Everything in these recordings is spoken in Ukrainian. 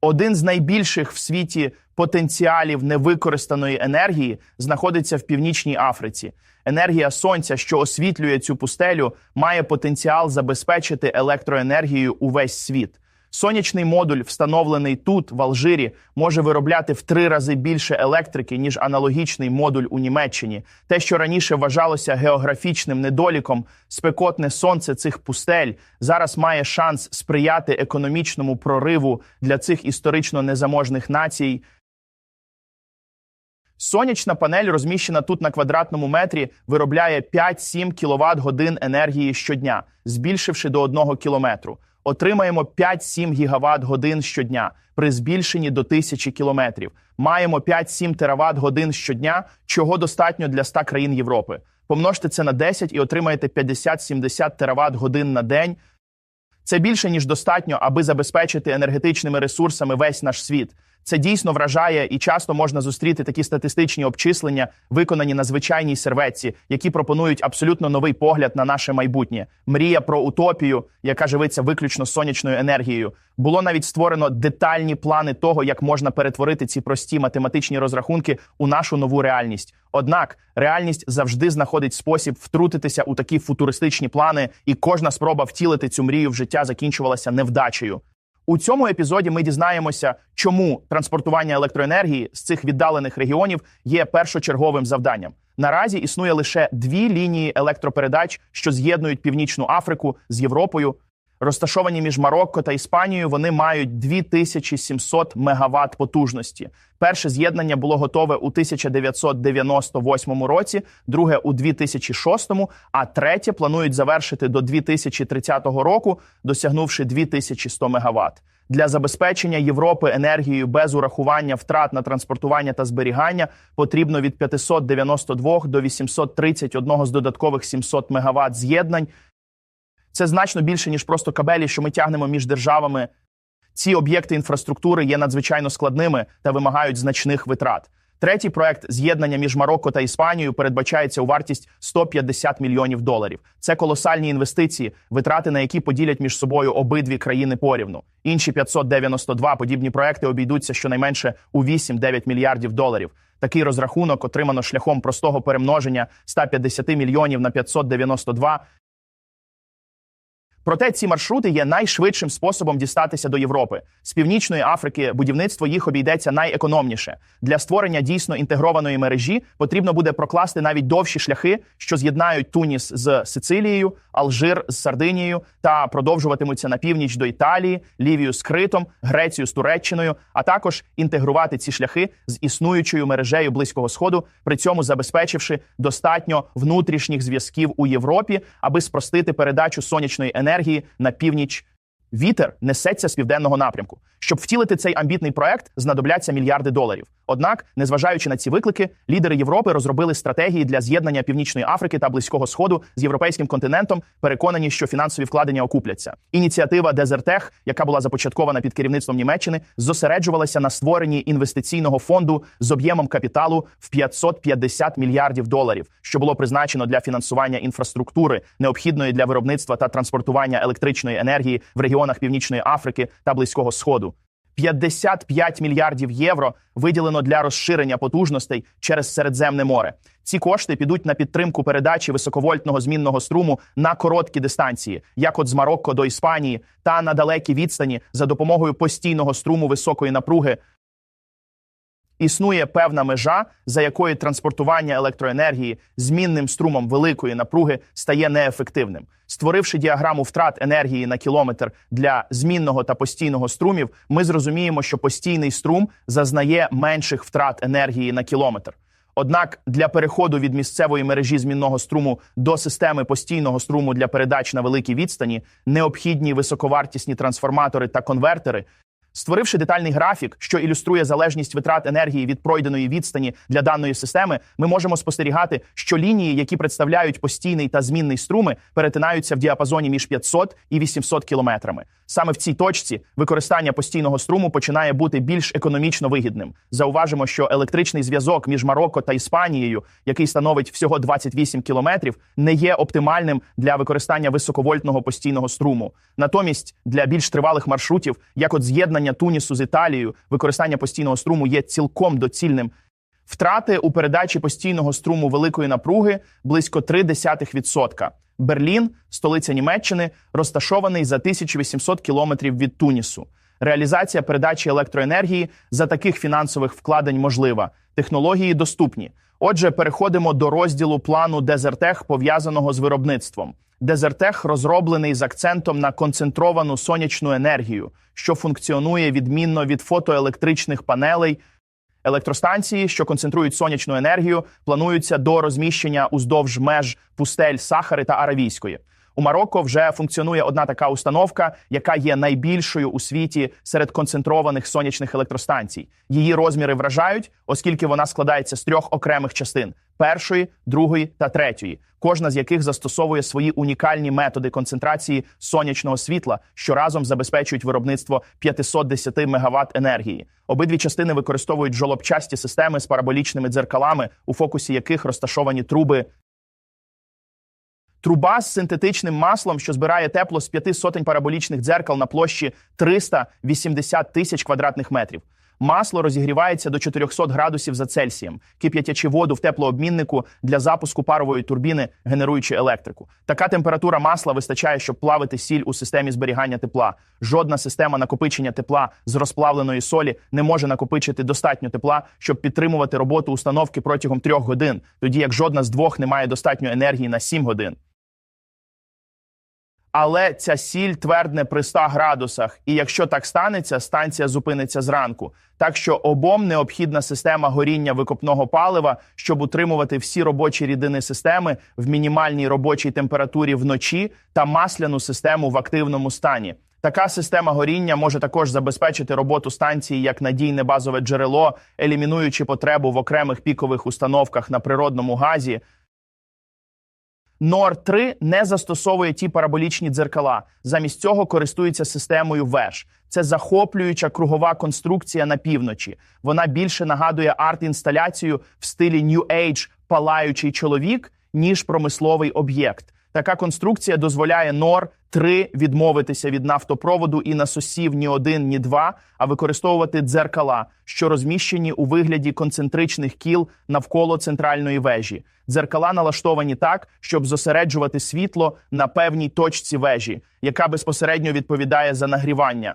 Один з найбільших в світі потенціалів невикористаної енергії знаходиться в північній Африці. Енергія сонця, що освітлює цю пустелю, має потенціал забезпечити електроенергією увесь світ. Сонячний модуль, встановлений тут, в Алжирі, може виробляти в три рази більше електрики, ніж аналогічний модуль у Німеччині. Те, що раніше вважалося географічним недоліком, спекотне сонце цих пустель, зараз має шанс сприяти економічному прориву для цих історично незаможних націй. Сонячна панель, розміщена тут на квадратному метрі, виробляє 5-7 кВт годин енергії щодня, збільшивши до 1 кілометру. Отримаємо 5-7 гігават годин щодня при збільшенні до 1000 кілометрів. Маємо 5-7 терават годин щодня, чого достатньо для 100 країн Європи. Помножте це на 10 і отримаєте 50-70 терават годин на день. Це більше ніж достатньо, аби забезпечити енергетичними ресурсами весь наш світ. Це дійсно вражає, і часто можна зустріти такі статистичні обчислення, виконані на звичайній серветці, які пропонують абсолютно новий погляд на наше майбутнє. Мрія про утопію, яка живиться виключно сонячною енергією. Було навіть створено детальні плани того, як можна перетворити ці прості математичні розрахунки у нашу нову реальність. Однак реальність завжди знаходить спосіб втрутитися у такі футуристичні плани, і кожна спроба втілити цю мрію в життя закінчувалася невдачею. У цьому епізоді ми дізнаємося, чому транспортування електроенергії з цих віддалених регіонів є першочерговим завданням. Наразі існує лише дві лінії електропередач, що з'єднують Північну Африку з Європою. Розташовані між Марокко та Іспанією, вони мають 2700 мегаватт потужності. Перше з'єднання було готове у 1998 році, друге у 2006, а третє планують завершити до 2030 року, досягнувши 2100 мегаватт. Для забезпечення Європи енергією без урахування втрат на транспортування та зберігання потрібно від 592 до 831 з додаткових 700 мегаватт з'єднань. Це значно більше ніж просто кабелі, що ми тягнемо між державами. Ці об'єкти інфраструктури є надзвичайно складними та вимагають значних витрат. Третій проект з'єднання між Марокко та Іспанією передбачається у вартість 150 мільйонів доларів. Це колосальні інвестиції, витрати на які поділять між собою обидві країни порівну. Інші 592 подібні проекти обійдуться щонайменше у 8-9 мільярдів доларів. Такий розрахунок отримано шляхом простого перемноження 150 мільйонів на 592 Проте ці маршрути є найшвидшим способом дістатися до Європи. З північної Африки будівництво їх обійдеться найекономніше. Для створення дійсно інтегрованої мережі потрібно буде прокласти навіть довші шляхи, що з'єднають Туніс з Сицилією, Алжир з Сардинією та продовжуватимуться на північ до Італії, Лівію з Критом, Грецію з Туреччиною, а також інтегрувати ці шляхи з існуючою мережею близького сходу, при цьому забезпечивши достатньо внутрішніх зв'язків у Європі, аби спростити передачу сонячної енергії на північ. Вітер несеться з південного напрямку. Щоб втілити цей амбітний проект, знадобляться мільярди доларів. Однак, незважаючи на ці виклики, лідери Європи розробили стратегії для з'єднання Північної Африки та Близького Сходу з європейським континентом, переконані, що фінансові вкладення окупляться. Ініціатива Дезертех, яка була започаткована під керівництвом Німеччини, зосереджувалася на створенні інвестиційного фонду з об'ємом капіталу в 550 мільярдів доларів, що було призначено для фінансування інфраструктури, необхідної для виробництва та транспортування електричної енергії в регіонах Північної Африки та Близького Сходу. 55 мільярдів євро виділено для розширення потужностей через Середземне море. Ці кошти підуть на підтримку передачі високовольтного змінного струму на короткі дистанції, як от з Марокко до Іспанії, та на далекі відстані за допомогою постійного струму високої напруги. Існує певна межа, за якою транспортування електроенергії змінним струмом великої напруги стає неефективним. Створивши діаграму втрат енергії на кілометр для змінного та постійного струмів, ми зрозуміємо, що постійний струм зазнає менших втрат енергії на кілометр. Однак для переходу від місцевої мережі змінного струму до системи постійного струму для передач на великій відстані необхідні високовартісні трансформатори та конвертери, Створивши детальний графік, що ілюструє залежність витрат енергії від пройденої відстані для даної системи, ми можемо спостерігати, що лінії, які представляють постійний та змінний струми, перетинаються в діапазоні між 500 і 800 кілометрами. Саме в цій точці використання постійного струму починає бути більш економічно вигідним. Зауважимо, що електричний зв'язок між Марокко та Іспанією, який становить всього 28 кілометрів, не є оптимальним для використання високовольтного постійного струму. Натомість для більш тривалих маршрутів, як от з'єднання з'єднання Тунісу з Італією, використання постійного струму є цілком доцільним. Втрати у передачі постійного струму великої напруги близько 0,3%. Берлін, столиця Німеччини, розташований за 1800 кілометрів від Тунісу. Реалізація передачі електроенергії за таких фінансових вкладень можлива. Технології доступні. Отже, переходимо до розділу плану Дезертех, пов'язаного з виробництвом. Дезертех розроблений з акцентом на концентровану сонячну енергію, що функціонує відмінно від фотоелектричних панелей. Електростанції, що концентрують сонячну енергію, плануються до розміщення уздовж меж пустель Сахари та Аравійської. У Марокко вже функціонує одна така установка, яка є найбільшою у світі серед концентрованих сонячних електростанцій. Її розміри вражають, оскільки вона складається з трьох окремих частин: першої, другої та третьої, кожна з яких застосовує свої унікальні методи концентрації сонячного світла, що разом забезпечують виробництво 510 МВт енергії. Обидві частини використовують жолобчасті системи з параболічними дзеркалами, у фокусі яких розташовані труби Труба з синтетичним маслом, що збирає тепло з п'яти сотень параболічних дзеркал на площі 380 тисяч квадратних метрів. Масло розігрівається до 400 градусів за Цельсієм, кип'ятячи воду в теплообміннику для запуску парової турбіни, генеруючи електрику. Така температура масла вистачає, щоб плавити сіль у системі зберігання тепла. Жодна система накопичення тепла з розплавленої солі не може накопичити достатньо тепла, щоб підтримувати роботу установки протягом трьох годин, тоді як жодна з двох не має достатньо енергії на 7 годин але ця сіль твердне при 100 градусах. І якщо так станеться, станція зупиниться зранку. Так що обом необхідна система горіння викопного палива, щоб утримувати всі робочі рідини системи в мінімальній робочій температурі вночі та масляну систему в активному стані. Така система горіння може також забезпечити роботу станції як надійне базове джерело, елімінуючи потребу в окремих пікових установках на природному газі. Нор 3 не застосовує ті параболічні дзеркала. Замість цього користується системою веж. Це захоплююча кругова конструкція на півночі. Вона більше нагадує арт-інсталяцію в стилі New Age палаючий чоловік, ніж промисловий об'єкт. Така конструкція дозволяє нор 3 відмовитися від нафтопроводу і насосів ні один, ні два, а використовувати дзеркала, що розміщені у вигляді концентричних кіл навколо центральної вежі. Дзеркала налаштовані так, щоб зосереджувати світло на певній точці вежі, яка безпосередньо відповідає за нагрівання.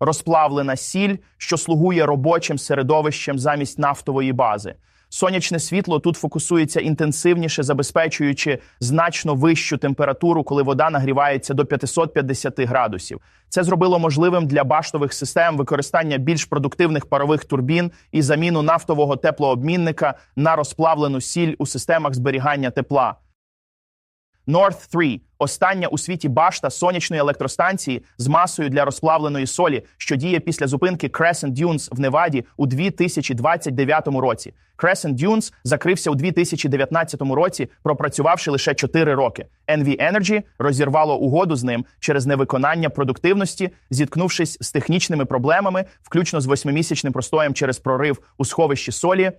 Розплавлена сіль, що слугує робочим середовищем замість нафтової бази. Сонячне світло тут фокусується інтенсивніше, забезпечуючи значно вищу температуру, коли вода нагрівається до 550 градусів. Це зробило можливим для баштових систем використання більш продуктивних парових турбін і заміну нафтового теплообмінника на розплавлену сіль у системах зберігання тепла. North 3 – остання у світі башта сонячної електростанції з масою для розплавленої солі, що діє після зупинки Crescent Dunes в Неваді у 2029 році. Crescent Dunes закрився у 2019 році, пропрацювавши лише 4 роки. NV Energy розірвало угоду з ним через невиконання продуктивності, зіткнувшись з технічними проблемами, включно з восьмимісячним простоєм через прорив у сховищі солі.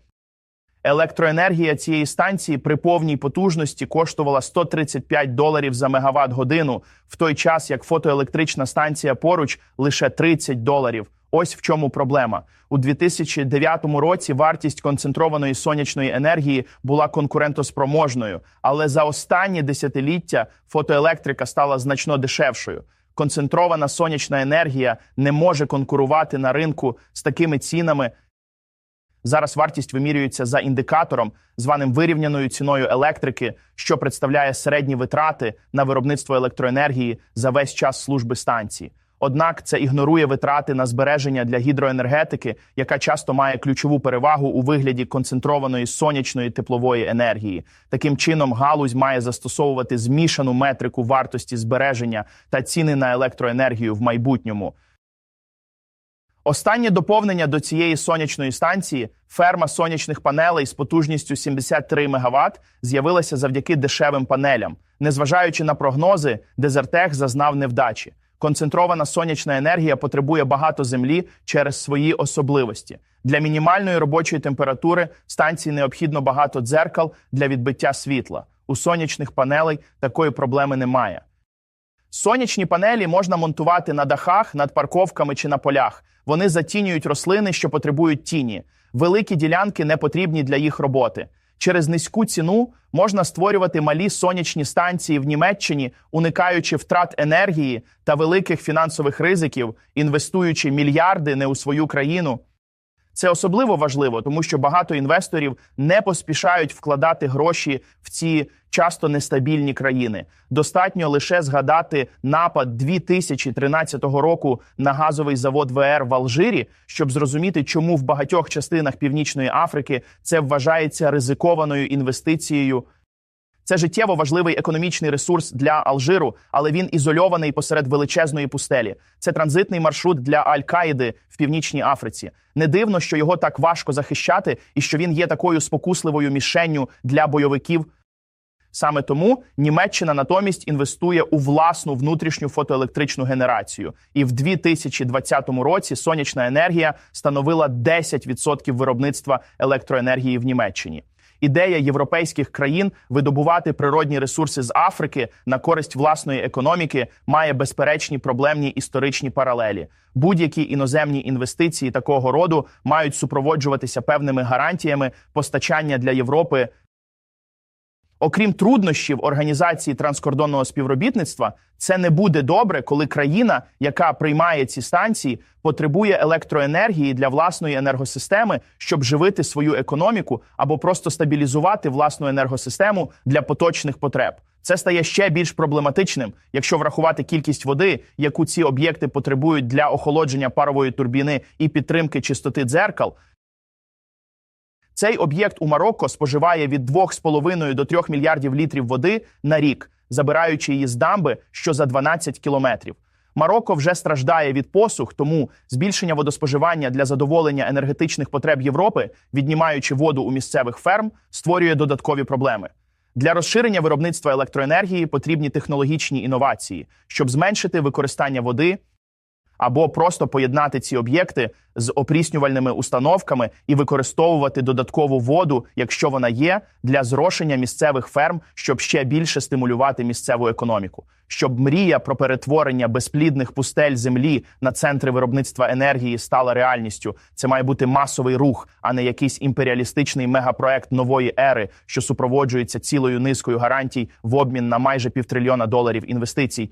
Електроенергія цієї станції при повній потужності коштувала 135 доларів за мегаватт годину, в той час як фотоелектрична станція поруч лише 30 доларів. Ось в чому проблема у 2009 році. Вартість концентрованої сонячної енергії була конкурентоспроможною, але за останні десятиліття фотоелектрика стала значно дешевшою. Концентрована сонячна енергія не може конкурувати на ринку з такими цінами, Зараз вартість вимірюється за індикатором, званим вирівняною ціною електрики, що представляє середні витрати на виробництво електроенергії за весь час служби станції. Однак це ігнорує витрати на збереження для гідроенергетики, яка часто має ключову перевагу у вигляді концентрованої сонячної теплової енергії. Таким чином, галузь має застосовувати змішану метрику вартості збереження та ціни на електроенергію в майбутньому. Останнє доповнення до цієї сонячної станції ферма сонячних панелей з потужністю 73 МВт з'явилася завдяки дешевим панелям. Незважаючи на прогнози, Дезертех зазнав невдачі. Концентрована сонячна енергія потребує багато землі через свої особливості. Для мінімальної робочої температури станції необхідно багато дзеркал для відбиття світла. У сонячних панелей такої проблеми немає. Сонячні панелі можна монтувати на дахах, над парковками чи на полях. Вони затінюють рослини, що потребують тіні. Великі ділянки не потрібні для їх роботи. Через низьку ціну можна створювати малі сонячні станції в Німеччині, уникаючи втрат енергії та великих фінансових ризиків, інвестуючи мільярди не у свою країну. Це особливо важливо, тому що багато інвесторів не поспішають вкладати гроші в ці часто нестабільні країни. Достатньо лише згадати напад 2013 року на газовий завод ВР в Алжирі, щоб зрозуміти, чому в багатьох частинах Північної Африки це вважається ризикованою інвестицією. Це життєво важливий економічний ресурс для Алжиру, але він ізольований посеред величезної пустелі. Це транзитний маршрут для Аль-Каїди в північній Африці. Не дивно, що його так важко захищати, і що він є такою спокусливою мішенню для бойовиків. Саме тому Німеччина натомість інвестує у власну внутрішню фотоелектричну генерацію, і в 2020 році сонячна енергія становила 10% виробництва електроенергії в Німеччині. Ідея європейських країн видобувати природні ресурси з Африки на користь власної економіки має безперечні проблемні історичні паралелі. Будь-які іноземні інвестиції такого роду мають супроводжуватися певними гарантіями постачання для Європи. Окрім труднощів організації транскордонного співробітництва, це не буде добре, коли країна, яка приймає ці станції, потребує електроенергії для власної енергосистеми, щоб живити свою економіку або просто стабілізувати власну енергосистему для поточних потреб. Це стає ще більш проблематичним, якщо врахувати кількість води, яку ці об'єкти потребують для охолодження парової турбіни і підтримки чистоти дзеркал. Цей об'єкт у Марокко споживає від 2,5 до 3 мільярдів літрів води на рік, забираючи її з дамби, що за 12 кілометрів. Марокко вже страждає від посух, тому збільшення водоспоживання для задоволення енергетичних потреб Європи, віднімаючи воду у місцевих ферм, створює додаткові проблеми. Для розширення виробництва електроенергії потрібні технологічні інновації, щоб зменшити використання води або просто поєднати ці об'єкти з опріснювальними установками і використовувати додаткову воду, якщо вона є, для зрошення місцевих ферм, щоб ще більше стимулювати місцеву економіку, щоб мрія про перетворення безплідних пустель землі на центри виробництва енергії стала реальністю. Це має бути масовий рух, а не якийсь імперіалістичний мегапроект нової ери, що супроводжується цілою низкою гарантій в обмін на майже півтрильйона доларів інвестицій.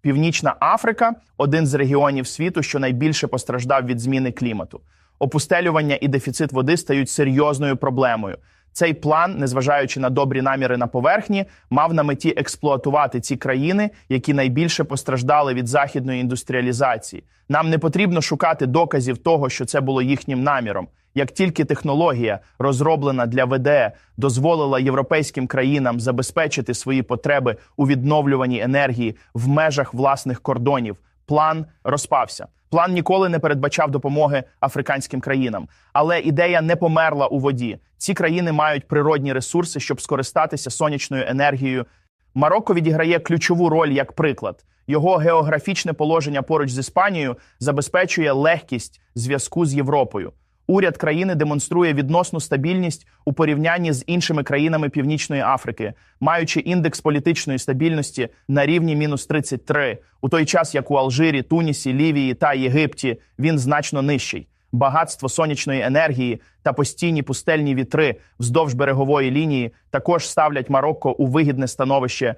Північна Африка один з регіонів світу, що найбільше постраждав від зміни клімату. Опустелювання і дефіцит води стають серйозною проблемою. Цей план, незважаючи на добрі наміри на поверхні, мав на меті експлуатувати ці країни, які найбільше постраждали від західної індустріалізації. Нам не потрібно шукати доказів того, що це було їхнім наміром. Як тільки технологія, розроблена для ВДЕ, дозволила європейським країнам забезпечити свої потреби у відновлюванні енергії в межах власних кордонів, план розпався. План ніколи не передбачав допомоги африканським країнам, але ідея не померла у воді. Ці країни мають природні ресурси, щоб скористатися сонячною енергією. Марокко відіграє ключову роль як приклад. Його географічне положення поруч з Іспанією забезпечує легкість зв'язку з Європою. Уряд країни демонструє відносну стабільність у порівнянні з іншими країнами Північної Африки, маючи індекс політичної стабільності на рівні мінус 33, у той час як у Алжирі, Тунісі, Лівії та Єгипті він значно нижчий. Багатство сонячної енергії та постійні пустельні вітри вздовж берегової лінії також ставлять Марокко у вигідне становище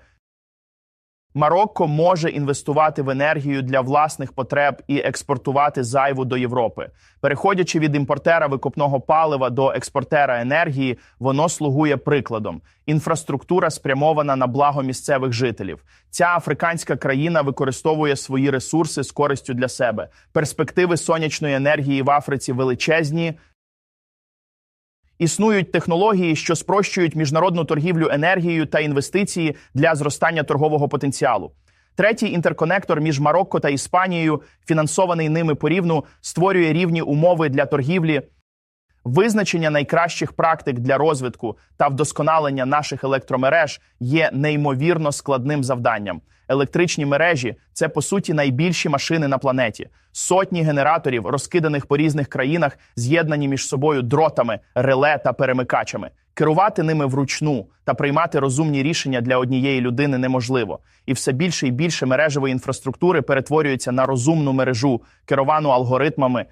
Марокко може інвестувати в енергію для власних потреб і експортувати зайву до Європи. Переходячи від імпортера викопного палива до експортера енергії, воно слугує прикладом. Інфраструктура спрямована на благо місцевих жителів. Ця африканська країна використовує свої ресурси з користю для себе. Перспективи сонячної енергії в Африці величезні. Існують технології, що спрощують міжнародну торгівлю енергією та інвестиції для зростання торгового потенціалу. Третій інтерконектор між Марокко та Іспанією, фінансований ними порівну, створює рівні умови для торгівлі. Визначення найкращих практик для розвитку та вдосконалення наших електромереж є неймовірно складним завданням. Електричні мережі це по суті найбільші машини на планеті. Сотні генераторів, розкиданих по різних країнах, з'єднані між собою дротами, реле та перемикачами. Керувати ними вручну та приймати розумні рішення для однієї людини неможливо. І все більше і більше мережевої інфраструктури перетворюється на розумну мережу, керовану алгоритмами,